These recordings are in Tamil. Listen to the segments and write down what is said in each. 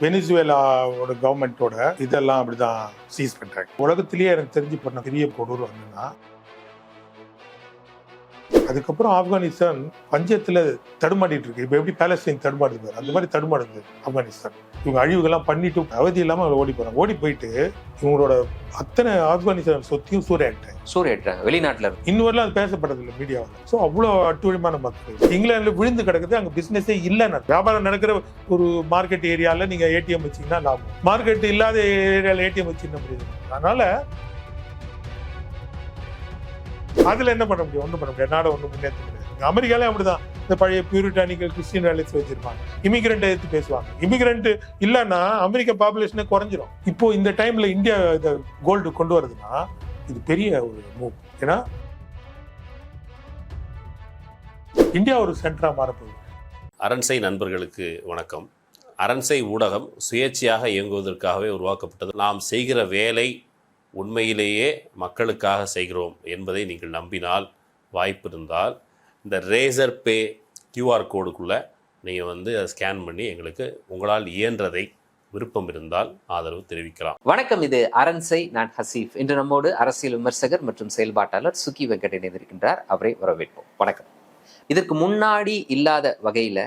வெனிசுவேலாவோட கவர்மெண்ட்டோட இதெல்லாம் அப்படிதான் சீஸ் பண்றாங்க. உலகத்திலேயே எனக்கு தெரிஞ்சு பண்ண பெரிய கொடூரம் என்னன்னா அதுக்கப்புறம் ஆப்கானிஸ்தான் பஞ்சத்துல தடுமாடிட்டு இருக்கு. இப்ப எப்படி பாலஸ்தீன் தடுமாடுது பாரு. அந்த மாதிரி தடுமாடுது ஆப்கானிஸ்தான். இவங்க அழிவுகள்லாம் பண்ணிட்டு அவதி இல்லாம அவங்க ஓடி போறாங்க. ஓடி போயிட்டு இவங்களோட அத்தனை ஆப்கானிஸ்தான் சொத்தையும் சூறையாட்டாங்க சூறையாட்டுறாங்க வெளிநாட்டுல இன்னும் வரலாம் அது பேசப்படுறது இல்லை மீடியாவில் ஸோ அவ்வளோ அட்டுழியமான மக்கள். இங்கிலாந்துல விழுந்து கிடக்குது அங்கே பிஸ்னஸே இல்லைன்னு வியாபாரம் நடக்கிற ஒரு மார்க்கெட் ஏரியாவில் நீங்கள் ஏடிஎம் வச்சீங்கன்னா லாபம். மார்க்கெட் இல்லாத ஏரியாவில் ஏடிஎம் வச்சுன்னா முடியுது. அதனால அதில் என்ன பண்ண முடியும்? ஒன்றும் பண்ண முடியாது. நாடை ஒன்றும் முன்னேற்ற முடியாது. இங்க அமெரிக்காலே அப்படிதான். இந்த பழைய பியூரிட்டானிக்கல் கிறிஸ்டின் வேலைஸ் வச்சிருப்பாங்க. இமிகிரண்ட்டை எடுத்து பேசுவாங்க. இமிகிரண்ட் இல்லைன்னா அமெரிக்க பாப்புலேஷனே குறைஞ்சிரும். இப்போ இந்த டைம்ல இந்தியா இந்த கோல்டு கொண்டு வருதுன்னா இது பெரிய ஒரு மூவ் ஏன்னா இந்தியா ஒரு சென்டராக மாறப்போகுது. அரண்சை நண்பர்களுக்கு வணக்கம். அரண்சை ஊடகம் சுயேட்சையாக இயங்குவதற்காகவே உருவாக்கப்பட்டது. நாம் செய்கிற வேலை உண்மையிலேயே மக்களுக்காக செய்கிறோம் என்பதை நீங்கள் நம்பினால் வாய்ப்பு இருந்தால் இந்த ரேசர் பே கியூஆர் கோடுக்குள்ளே நீங்கள் வந்து அதை ஸ்கேன் பண்ணி எங்களுக்கு உங்களால் இயன்றதை விருப்பம் இருந்தால் ஆதரவு தெரிவிக்கலாம். வணக்கம் இது அரண்சை நான் ஹசீஃப். இன்று நம்மோடு அரசியல் விமர்சகர் மற்றும் செயல்பாட்டாளர் சுகி வெங்கட் இணைந்திருக்கின்றார். அவரை வரவேற்போம். வணக்கம். இதற்கு முன்னாடி இல்லாத வகையில்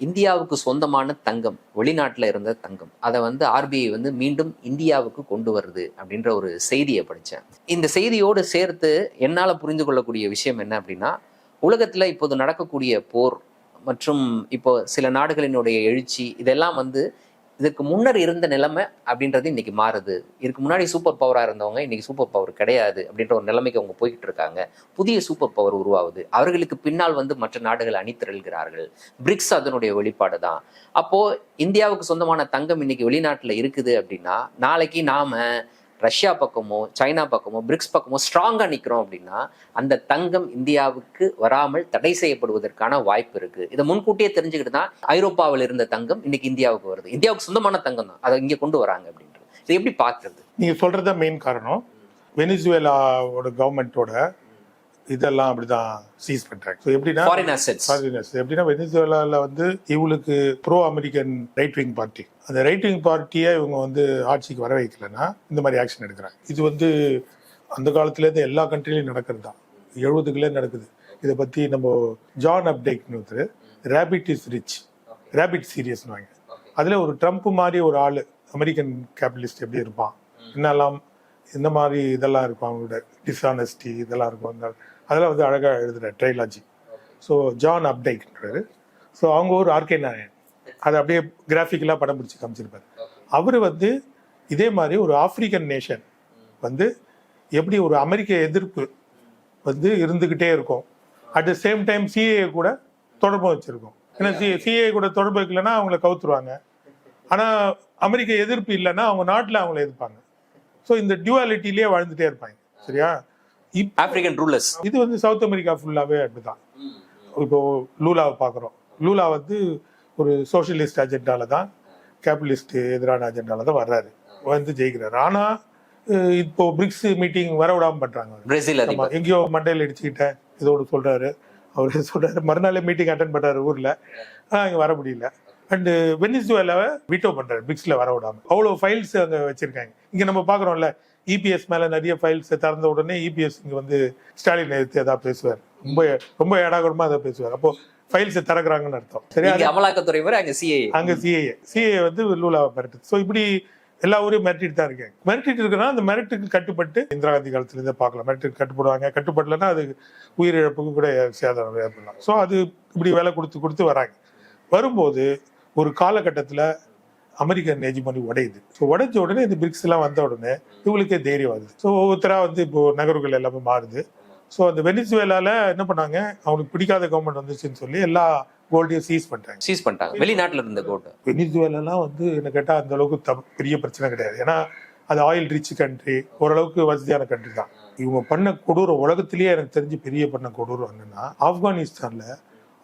இந்தியாவுக்கு சொந்தமான தங்கம் வெளிநாட்டில் இருந்த தங்கம். அதை வந்து ஆர்பிஐ வந்து மீண்டும் இந்தியாவுக்கு கொண்டு வருது அப்படின்ற ஒரு செய்தியை படித்தேன். இந்த செய்தியோடு சேர்த்து என்னால் புரிந்து கொள்ளக்கூடிய விஷயம் என்ன அப்படின்னா உலகத்தில் இப்போது நடக்கக்கூடிய போர் மற்றும் இப்போ சில நாடுகளினுடைய எழுச்சி இதெல்லாம் வந்து இதுக்கு முன்னர் இருந்த நிலைமை அப்படின்றது இன்னைக்கு மாறுது. இதுக்கு முன்னாடி சூப்பர் பவராக இருந்தவங்க இன்னைக்கு சூப்பர் பவர் கிடையாது அப்படின்ற ஒரு நிலைமைக்கு அவங்க போய்கிட்டு இருக்காங்க. புதிய சூப்பர் பவர் உருவாகுது. அவர்களுக்கு பின்னால் வந்து மற்ற நாடுகள் அணிதிரள்கிறார்கள். பிரிக்ஸ் அதனுடைய வெளிப்பாடு தான். அப்போ இந்தியாவுக்கு சொந்தமான தங்கம் இன்னைக்கு வெளிநாட்டில் இருக்குது அப்படின்னா நாளைக்கு நாம ரஷ்யா பக்கமோ சைனா பக்கமோ பிரிக்ஸ் பக்கமோ ஸ்ட்ராங்கா நிக்கிறோம் அப்படின்னா அந்த தங்கம் இந்தியாவுக்கு வராமல் தடை செய்யப்படுவதற்கான வாய்ப்பு இருக்கு. இதை முன்கூட்டியே தெரிஞ்சுக்கிட்டு தான் ஐரோப்பாவில் இருந்த தங்கம் இன்னைக்கு இந்தியாவுக்கு வருது. இந்தியாவுக்கு சொந்தமான தங்கம் தான். அதை இங்க கொண்டு வராங்க அப்படின்றது. இதை எப்படி பார்க்கறது? நீங்க சொல்றத மெயின் காரணம். வெனிசுவேலாவோட கவர்மெண்ட்டோட இதெல்லாம் அப்படிதான் சீஸ் பண்றாங்க. ஸோ எப்படின்னா ஃபாரின் அசெட்ஸ். எப்படின்னா வெனிசுவேலால வந்து இவங்களுக்கு bro American right wing party அந்த ரைட் விங் பார்ட்டியை இவங்க வந்து ஆட்சிக்கு வர வைக்கலன்னா இந்த மாதிரி ஆக்ஷன் எடுக்கிறாங்க. இது வந்து அந்த காலத்துல இருந்து எல்லா கண்ட்ரிலையும் நடக்கிறது தான் எழுபதுக்குள்ளே நடக்குது. இதை பத்தி நம்ம ஜான் அப்டேக்னு ஒருத்தர் ரேபிட் இஸ் ரிச் ரேபிட் சீரியஸ்னுவாங்க அதுல ஒரு ட்ரம்ப் மாதிரி ஒரு ஆளு அமெரிக்கன் கேபிட்டலிஸ்ட் எப்படி இருப்பான்? என்னெல்லாம் இந்த மாதிரி இதெல்லாம் இருக்கும் அவங்களோட? டிஸ்ஆனஸ்டி இதெல்லாம் இருக்கும். அதெல்லாம் வந்து அழகாக எழுதுனார் ட்ரைலாஜி. ஸோ ஜான் அப்டைக்ன்றாரு ஸோ அவங்க ஒரு ஆர்கே நாயன் அதை அப்படியே கிராஃபிக்கலாக படம் பிடிச்சி காமிச்சிருப்பார். அவர் வந்து இதே மாதிரி ஒரு ஆப்பிரிக்கன் நேஷன் வந்து எப்படி ஒரு அமெரிக்க எதிர்ப்பு வந்து இருந்துக்கிட்டே இருக்கும். At the same time CA கூட தொடர்பு வச்சுருக்கோம். ஏன்னா சி சிஏ கூட தொடர்பு வைக்கலன்னா அவங்கள கவுத்துருவாங்க. ஆனால் அமெரிக்க எதிர்ப்பு இல்லைன்னா அவங்க நாட்டில் அவங்கள எதிர்ப்பாங்க. ஸோ இந்த டியூவாலிட்டிலேயே வாழ்ந்துட்டே இருப்பாங்க. சரியா? ஆப்பிரிக்கன் ரூலர்ஸ் இது வந்து சவுத் அமெரிக்கா ஃபுல்லாவே அப்படிதான். இப்போ லூலாவை பார்க்குறோம். லூலா வந்து ஒரு சோஷியலிஸ்ட் அஜெண்டால தான் கேபிட்டலிஸ்ட் எதிரான அஜெண்டால தான் வர்றாரு. வந்து ஜெயிக்கிறாரு. ஆனா இப்போ பிரிக்ஸ் மீட்டிங் வர விடாம பண்றாங்க. பிரேசில் எங்கேயோ மண்டையில் இடிச்சுக்கிட்டேன் இதோடு சொல்றாரு. அவர் சொல்றாரு மறுநாளே மீட்டிங் அட்டன் பண்றாரு ஊர்ல. ஆஹ் இங்க வர முடியல. அண்ட் வெனிசுவேலாவை வீட்டோ பண்றாரு. பிரிக்ஸ்ல வர விடாம. அவ்வளவு ஃபைல்ஸ் அங்க வச்சிருக்காங்க. இங்க நம்ம பாக்குறோம்ல இபிஎஸ் மேல நிறைய ஃபைல்ஸ் திறந்த உடனே இபிஎஸ் இங்க வந்து ஸ்டாலின் எடுத்து ஏதாவது பேசுவார். ரொம்ப ரொம்ப ஏடாகூடமா அதை பேசுவார். அப்போ ஃபைல்ஸ் திறக்கிறாங்கன்னு அர்த்தம். சரியா? அமலாக்கத்துறை அங்க சிஐ அங்க சிஏஏ சிஏ வந்து லூலாவை மிரட்டுது ஸோ இப்படி எல்லா ஊரையும் மிரட்டிட்டு தான் இருக்காங்க மிரட்டிட்டு இருக்குன்னா அந்த மிரட்டுக்கு கட்டுப்பட்டு இந்திரா காந்தி காலத்துல இருந்தே பார்க்கலாம். மிரட்டுக்கு கட்டுப்படுவாங்க. கட்டுப்படலைன்னா அது உயிரிழப்புக்கு கூட சேதம் ஏற்படலாம். ஸோ அது இப்படி வேலை கொடுத்து கொடுத்து வராங்க. வரும்போது ஒரு காலகட்டத்தில் அமெரிக்கன் ஹெஜிமனி உடையுது. ஸோ உடைஞ்ச உடனே இந்த பிரிக்ஸ் எல்லாம் வந்த உடனே இவங்களுக்கே தைரியம் வருது. ஸோ ஒவ்வொருத்தரா வந்து இப்போ நகர்வுகள் எல்லாமே மாறுது. ஸோ அந்த வெனிசுவேலால என்ன பண்ணாங்க? அவங்களுக்கு பிடிக்காத கவர்மெண்ட் வந்துச்சுன்னு சொல்லி எல்லா கோல்டையும் சீஸ் பண்ணிட்டாங்க. சீஸ் பண்ணிட்டாங்க. வெளிநாட்டுல இருந்த கோட்டு வெனிசுவேலாம் வந்து என்ன கேட்டால் அந்த அளவுக்கு தப் பெரிய பிரச்சனை கிடையாது. ஏன்னா அது ஆயில் ரிச் கண்ட்ரி ஓரளவுக்கு வசதியான கண்ட்ரி தான். இவங்க பண்ண கொடூரம் உலகத்திலேயே எனக்கு தெரிஞ்சு பெரிய பண்ண கொடூரம் என்னன்னா ஆப்கானிஸ்தான்ல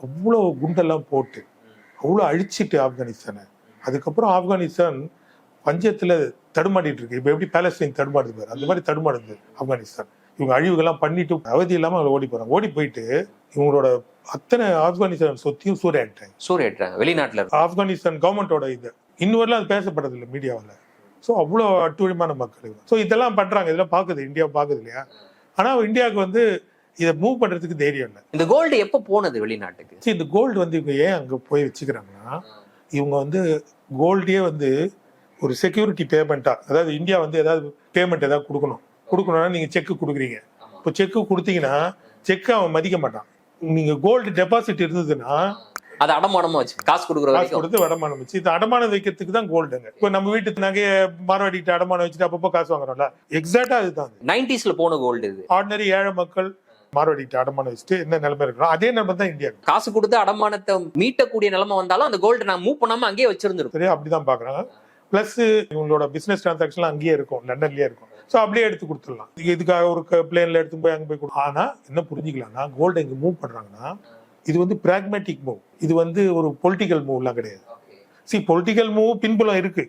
அவ்வளோ குண்டெல்லாம் போட்டு அவ்வளோ அழிச்சிட்டு ஆப்கானிஸ்தானை. அதுக்கப்புறம் ஆப்கானிஸ்தான் பஞ்சத்துல தடுமாடிட்டு இருக்கு. இப்போ எப்படி பாலஸ்தீன் தடுமாடுது பாரு. அந்த மாதிரி தடுமாடுது ஆப்கானிஸ்தான். இவங்க அழிவுகள்லாம் பண்ணிட்டு அவதி இல்லாம அவங்க ஓடி போறாங்க. ஓடி போயிட்டு இவங்களோட அத்தனை ஆப்கானிஸ்தான் சொத்தையும் சூறையாட்டாங்க சூறையாட்டுறாங்க. வெளிநாட்டுல ஆப்கானிஸ்தான் கவர்மெண்டோட இது. இன்னுவரெல்லாம் அது பேசப்படுறது இல்லை மீடியாவில். ஸோ அவ்வளோ அட்டுழியமான மக்கள் ஸோ இதெல்லாம் பண்றாங்க. இதெல்லாம் பார்க்குது இந்தியா பார்க்குது இல்லையா? ஆனால் இந்தியாவுக்கு வந்து இதை மூவ் பண்றதுக்கு தைரியம் இல்லை. இந்த கோல்டு எப்போ போனது வெளிநாட்டுக்கு? சரி இந்த கோல்டு வந்து இவங்க ஏன் அங்கே போய் வச்சுக்கிறாங்கன்னா இவங்க வந்து கோல்டையே வந்து ஒரு செக்யூரிட்டி பேமெண்ட்டா அதாவது இந்தியா வந்து ஏதாவது பேமெண்ட் ஏதாவது கொடுக்கணும். கொடுக்கணும்னா நீங்க செக் கொடுக்குறீங்க. இப்போ செக்கு கொடுத்தீங்கன்னா செக்கை அவன் மதிக்க மாட்டான். நீங்க கோல்டு டெபாசிட் இருந்ததுன்னா அது அடமானமா வச்சு காசு கொடுக்குற காசு கொடுத்து அடமானம் வச்சு இது அடமானம் வைக்கிறதுக்கு தான் கோல்டுங்க இப்போ நம்ம வீட்டு நகைய மாரவாடிட்டு அடமானம் வச்சுட்டு அப்பப்போ காசு வாங்குறோம்ல. எக்ஸாக்டா அதுதான் நைன்டிஸ்ல போன கோல்டு இது. ஆர்டினரி ஏழை மக்கள் மாரவாடிட்டு அடமானம் வச்சுட்டு என்ன நிலைமை இருக்கிறோம் அதே நிலைமை தான் இந்தியா காசு கொடுத்து அடமானத்தை மீட்டக்கூடிய நிலைமை வந்தாலும் அந்த கோல்டு நான் மூவ் பண்ணாம அங்கேயே வச்சிருந்துருக்கும் சரியா? அப்படிதான் பாக்குறாங்க. பிளஸ் இவங்களோட பிசினஸ் டிரான்சாக்ஷன் அங்கேயே இருக்கும் லண்டன்லயே இருக்கும். ஸோ அப்படியே எடுத்து கொடுத்துடலாம். இது இதுக்காக ஒரு பிளேன்ல எடுத்து போய் அங்க போய் கொடு ஆனா என்ன புரிஞ்சுக்கலாம்னா கோல்டு இங்க மூவ் பண்றாங்கன்னா இது வந்து பிராக்மேட்டிக் மூவ் இது வந்து ஒரு பொலிட்டிக்கல் மூவ்லாம் கிடையாது. சி பொலிட்டிக்கல் மூவ் பின்புலம் இருக்கு.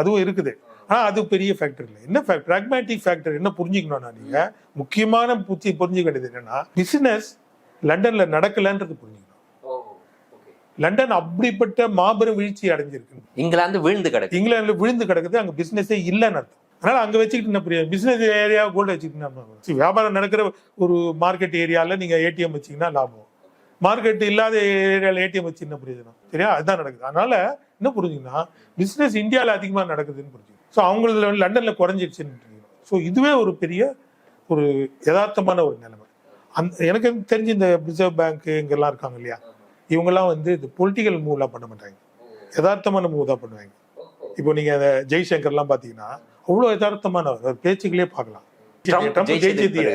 அதுவும் இருக்குது. ஆனா அது பெரிய ஃபேக்டர் இல்லை. என்ன பிராக்மேட்டிக் ஃபேக்டர் என்ன புரிஞ்சுக்கணும்னா நீங்க முக்கியமான புத்தி புரிஞ்சுக்க வேண்டியது என்னன்னா பிசினஸ் லண்டன்ல நடக்கலன்றது புரிஞ்சுக்கணும். லண்டன் அப்படிப்பட்ட மாபெரும் வீழ்ச்சி அடைஞ்சிருக்கு இங்கிலாந்து விழுந்து கிடக்கு. இங்கிலாந்துல விழுந்து கிடக்குது அங்க பிசினஸே இல்லைன்னு அர்த்தம். அதனால அங்க வச்சுக்கிட்டு என்ன புரியாது? பிசினஸ் ஏரியா கோல்டு வச்சுக்கிட்டு வியாபாரம் நடக்கிற ஒரு மார்க்கெட் ஏரியால நீங்க ஏடிஎம் வச்சீங்கன்னா லாபம். மார்க்கெட் இல்லாத ஏரியால ஏடிஎம் வச்சு என்ன பிரயோஜனம் சரியா அதுதான் நடக்குது. அதனால என்ன புரிஞ்சுங்கன்னா பிசினஸ் இந்தியால அதிகமா நடக்குதுன்னு புரிஞ்சுக்கணும். ஸோ அவங்களதுல வந்து லண்டன்ல புரிஞ்சுக்கணும் ஸோ இதுவே ஒரு பெரிய ஒரு யதார்த்தமான ஒரு நிலைமை. அந்த எனக்கு தெரிஞ்சு இந்த ரிசர்வ் பேங்க் இங்கெல்லாம் இருக்காங்க இல்லையா? இவங்கெல்லாம் வந்து இந்த பொலிட்டிக்கல் மூவ்லாம் பண்ண மாட்டாங்க. யதார்த்தமான மூவ் தான் பண்ணுவாங்க. இப்போ நீங்க அந்த ஜெய்சங்கர்லாம் பாத்தீங்கன்னா அவ்வளவு யதார்த்தமான அவர் பேச்சுகளே பார்க்கலாம். ஜெயிச்சதைய.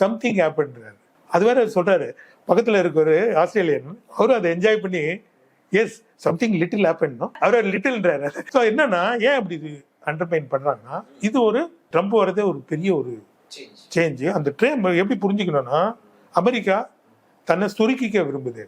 சம்திங் ஹேப்பன்றாரு அது வேற சொல்றாரு. பக்கத்துல இருக்கிற ஆஸ்திரேலியன் அவரும் அதை என்ஜாய் பண்ணி எஸ் சம்திங் லிட்டில் ஹேப்பன் அவர் லிட்டில்ன்றாரு ஸோ என்னன்னா ஏன் அப்படி இது அண்டர்மைன் பண்றாங்கன்னா இது ஒரு ட்ரம்ப் வரதே ஒரு பெரிய ஒரு சேஞ்ச் அந்த ட்ரேம் எப்படி புரிஞ்சுக்கணும்னா அமெரிக்கா தன்னை சுருக்கிக்க விரும்புது.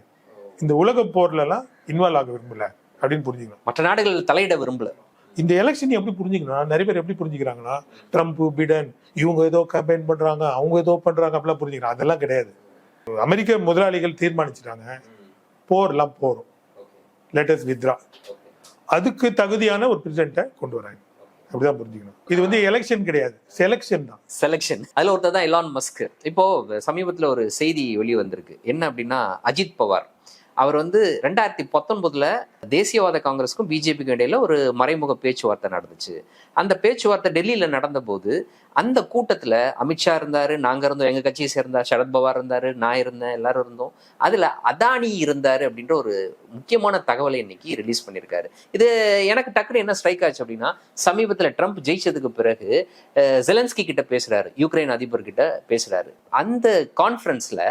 இந்த உலக போர்லலாம் இன்வால்வ் ஆக விரும்பல அப்படின்னு புரிஞ்சுக்கணும். மற்ற நாடுகள் தலையிட விரும்பல. இந்த எலெக்ஷன் எப்படி புரிஞ்சுக்கணும் நிறைய பேர் எப்படி புரிஞ்சுக்கிறாங்கன்னா ட்ரம்ப் பிடன் இவங்க ஏதோ கம்பெயின் பண்றாங்க அவங்க ஏதோ பண்றாங்க அப்படிலாம் புரிஞ்சுக்கிறாங்க அதெல்லாம் கிடையாது. அமெரிக்க முதலாளிகள் தீர்மானிச்சிட்டாங்க. போர்லாம் போரும். லேட்டஸ்ட் வித்ரா அதுக்கு தகுதியான ஒரு பிரசிடென்ட்டை கொண்டு வராங்க அப்படிதான் புரிஞ்சுக்கணும். இது வந்து எலெக்ஷன் கிடையாது. செலெக்ஷன் தான். செலெக்ஷன் அதுல ஒருத்தர் தான் எலான் மஸ்க் இப்போ சமீபத்துல ஒரு செய்தி வெளியே வந்திருக்கு என்ன அப்படின்னா அஜித் பவார். அவர் வந்து ரெண்டாயிரத்தி பத்தொன்பதுல தேசியவாத காங்கிரஸுக்கும் பிஜேபிக்கும் இடையில ஒரு மறைமுக பேச்சுவார்த்தை நடந்துச்சு. அந்த பேச்சுவார்த்தை டெல்லியில நடந்தபோது அந்த கூட்டத்துல அமித்ஷா இருந்தாரு நாங்க இருந்தோம் எங்க கட்சியை சேர்ந்தா சரத்பவார் இருந்தாரு நான் இருந்தேன் எல்லாரும் இருந்தோம். அதுல அதானி இருந்தாரு அப்படின்ற ஒரு முக்கியமான தகவலை இன்னைக்கு ரிலீஸ் பண்ணியிருக்காரு இது எனக்கு டக்குனு என்ன ஸ்ட்ரைக் ஆச்சு அப்படின்னா சமீபத்துல ட்ரம்ப் ஜெயிச்சதுக்கு பிறகு ஜெலன்ஸ்கி கிட்ட பேசுறாரு யுக்ரைன் அதிபர் கிட்ட பேசுறாரு. அந்த கான்ஃபரன்ஸ்ல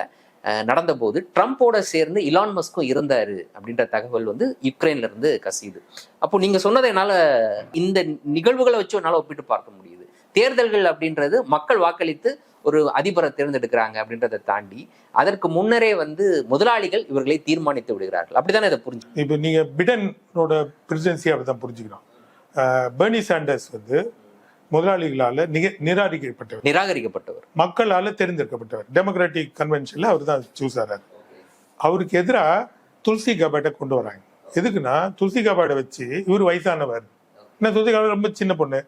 நடந்தபோது ட்ரம்ப்போட சேர்ந்து இலான் மஸ்கும் இருந்தார் அப்படின்ற தகவல் வந்து யுக்ரைன்ல இருந்து கசியுது. அப்போ நீங்கள் சொன்னதை என்னால் இந்த நிகழ்வுகளை வச்சு என்னால் ஒப்பிட்டு பார்க்க முடியுது. தேர்தல்கள் அப்படின்றது மக்கள் வாக்களித்து ஒரு அதிபரை தேர்ந்தெடுக்கிறாங்க அப்படின்றத தாண்டி அதற்கு முன்னரே வந்து முதலாளிகள் இவர்களை தீர்மானித்து விடுகிறார்கள். அப்படிதானே இதை புரிஞ்சு இப்போ நீங்கள் பிடனோட பிரசிடென்சி அப்படிதான் புரிஞ்சுக்கணும். புரிஞ்சுக்கிறோம் பெர்னி சாண்டர்ஸ் வந்து முதலாளிகளால நிக நிராகரிக்கப்பட்டவர். நிராகரிக்கப்பட்டவர். மக்களால தேர்ந்தெடுக்கப்பட்டவர். டெமோக்ராட்டிக் கன்வென்ஷன்ல அவர் தான் சூஸ் ஆறாரு. அவருக்கு எதிராக துளசி கபாட்டை கொண்டு வராங்க. எதுக்குன்னா துளசி கபாட்டை வச்சு இவர் வயசானவர். என்ன துளசி கபாட் ரொம்ப சின்ன பொண்ணு.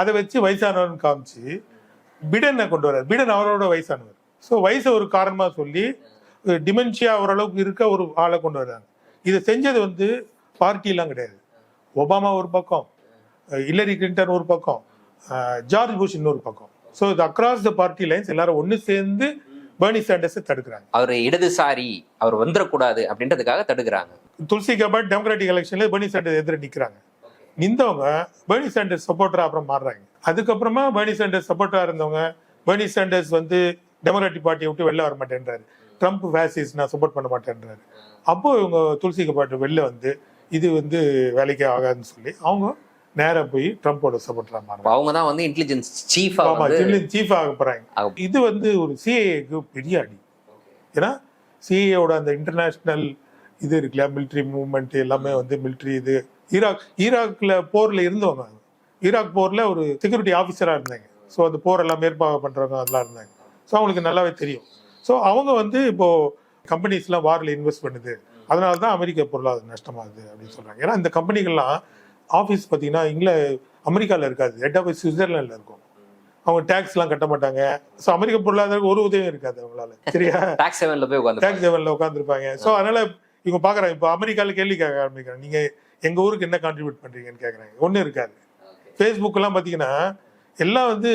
அதை வச்சு வயசானவர்னு காமிச்சு பிடனை கொண்டு வர்றாரு பிடன் அவரோட வயசானவர். ஸோ வயசை ஒரு காரணமா சொல்லி டிமென்ஷியா ஓரளவுக்கு இருக்க ஒரு ஆளை கொண்டு வர்றாங்க இதை செஞ்சது வந்து பார்ட்டிலாம் கிடையாது. ஒபாமா ஒரு பக்கம் இல்லரி கிளின்டன் ஒரு பக்கம் ஜார்ஜ் புஷ் இன்னொரு பக்கம். ஸோ இது அக்ராஸ் த பார்ட்டி லைன்ஸ் எல்லாரும் ஒன்று சேர்ந்து பேர்னி சாண்டர்ஸை தடுக்கிறாங்க. அவர் இடதுசாரி அவர் வந்துடக்கூடாது அப்படின்றதுக்காக தடுக்கிறாங்க. துளசி கபாட் டெமோக்ராட்டிக் எலெக்ஷன்ல பெர்னி சாண்டர்ஸ் எதிர நிக்கிறாங்க. நின்றவங்க பெர்னி சாண்டர்ஸ் சப்போர்ட்டரா அப்புறம் மாறுறாங்க. அதுக்கப்புறமா பெர்னி சாண்டர்ஸ் சப்போர்ட்டரா இருந்தவங்க பெர்னி சாண்டர்ஸ் வந்து டெமோக்ராட்டிக் பார்ட்டியை விட்டு வெளில வர மாட்டேன்றாரு. ட்ரம்ப் ஃபேசிஸ் நான் சப்போர்ட் பண்ண மாட்டேன்றாரு. அப்போ இவங்க துளசி கபாட் வெளில வந்து இது வந்து வேலைக்கே ஆகாதுன்னு சொல்லி அவங்க நேரா போய் ட்ரம்ப்போட சப்போர்ட்டரா மாறுறாங்க. அவங்க தான் வந்து இன்டெலிஜென்ஸ் சீஃபா ஆமா வந்து சீஃப் ஆக போறாங்க. ஆக- இது வந்து ஒரு சிஏக்கு பெரிய அடி. ஏன்னா சிஏயோட அந்த இன்டர்நேஷனல் இது இருக்குல்ல மிலிட்ரி மூவ்மெண்ட் எல்லாமே வந்து மிலிட்ரி இது. ஈராக் ஈராக்ல போர்ல இருந்தவங்க ஈராக் போர்ல ஒரு செக்யூரிட்டி ஆஃபீஸரா இருந்தாங்க. ஸோ அந்த போர் எல்லாம் மேற்பாக பண்றவங்க அதெல்லாம் இருந்தாங்க. ஸோ அவங்களுக்கு நல்லாவே தெரியும். ஸோ அவங்க வந்து இப்போ கம்பெனிஸ்லாம் வாரில் இன்வெஸ்ட் பண்ணுது. அதனால தான் அமெரிக்க பொருளாதாரம் நஷ்டமாகுது அப்படின்னு சொல்றாங்க. ஏன்னா இந்த கம்பெனிகள்லாம் ஆஃபீஸ் பார்த்தீங்கன்னா இங்கில அமெரிக்காவில் இருக்காது. ஹெட் ஆஃபீஸ் சுவிட்சர்லாண்டில் இருக்கும். அவங்க டேக்ஸ்லாம் கட்ட மாட்டாங்க. ஸோ அமெரிக்க பொருளாதாரம் ஒரு உதவியும் இருக்காது அவங்களால. சரியா? டாக்ஸ் செவன்ல போய் உட்காந்து டேக்ஸ் லெவலில் உட்காந்துருப்பாங்க ஸோ அதனால இவங்க பார்க்குறாங்க இப்போ அமெரிக்காவில் கேள்வி கேட்க ஆரம்பிக்கிறாங்க. நீங்கள் எங்கள் ஊருக்கு என்ன கான்ட்ரிபியூட் பண்ணுறீங்கன்னு கேட்குறாங்க ஒன்றும் இருக்காது. ஃபேஸ்புக்கெல்லாம் பார்த்தீங்கன்னா எல்லாம் வந்து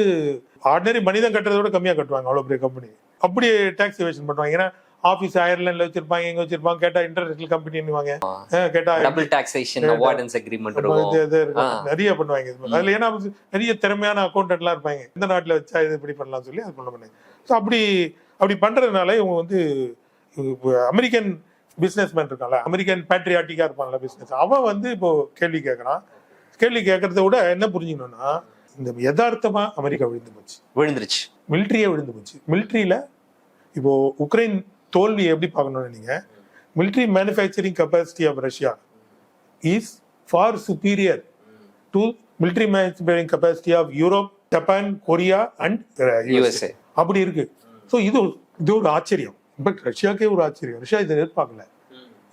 ஆர்டினரி மனிதன் கட்டுறதை விட கம்மியாக கட்டுவாங்க அவ்வளோ பெரிய கம்பெனி அப்படியே டேக்ஸ் எவேஷன் பண்ணுவாங்க. ஏன்னா ஆஃபீஸ் அயர்லாண்டில் வச்சிருப்பாங்க எங்கே வச்சிருப்பாங்க கேட்டால் இன்டர்நேஷனல் கம்பெனின்னுவாங்க கேட்டால் டபுள் டாக்ஸேஷன் அவாய்டன்ஸ் அக்ரிமெண்ட். நிறைய பண்ணுவாங்க. அதுல ஏன்னா நிறைய திறமையான அக்கௌண்டன்ட்லாம் இருப்பாங்க. இந்த நாட்டுல வச்சா இது இப்படி பண்ணலாம் சொல்லி அது பண்ண பண்ணாங்க ஸோ அப்படி அப்படி பண்றதுனால இவங்க வந்து அமெரிக்கன் பிசினஸ் மேன் இருக்கான்ல அமெரிக்கன் பேட்ரியாட்டிக்கா இருப்பான்ல பிசினஸ் அவன் வந்து இப்போ கேள்வி கேட்கறான் கேள்வி கேட்கறத விட என்ன புரிஞ்சுக்கணும்னா இந்த யதார்த்தமா அமெரிக்கா விழுந்து போச்சு. விழுந்துருச்சு. மிலிட்ரியே விழுந்து போச்சு. மிலிட்ரியில இப்போ உக்ரைன் தோல்வி எப்படி பார்க்கணும்னு நீங்க? Military manufacturing capacity of Russia is far superior to military manufacturing capacity of Europe Japan Korea and USA அப்படி இருக்கு. ஸோ இது இது ஒரு ஆச்சரியம். பட் ரஷ்யாக்கே ஒரு ஆச்சரியம். ரஷ்யா இதை எதிர்பார்க்கல.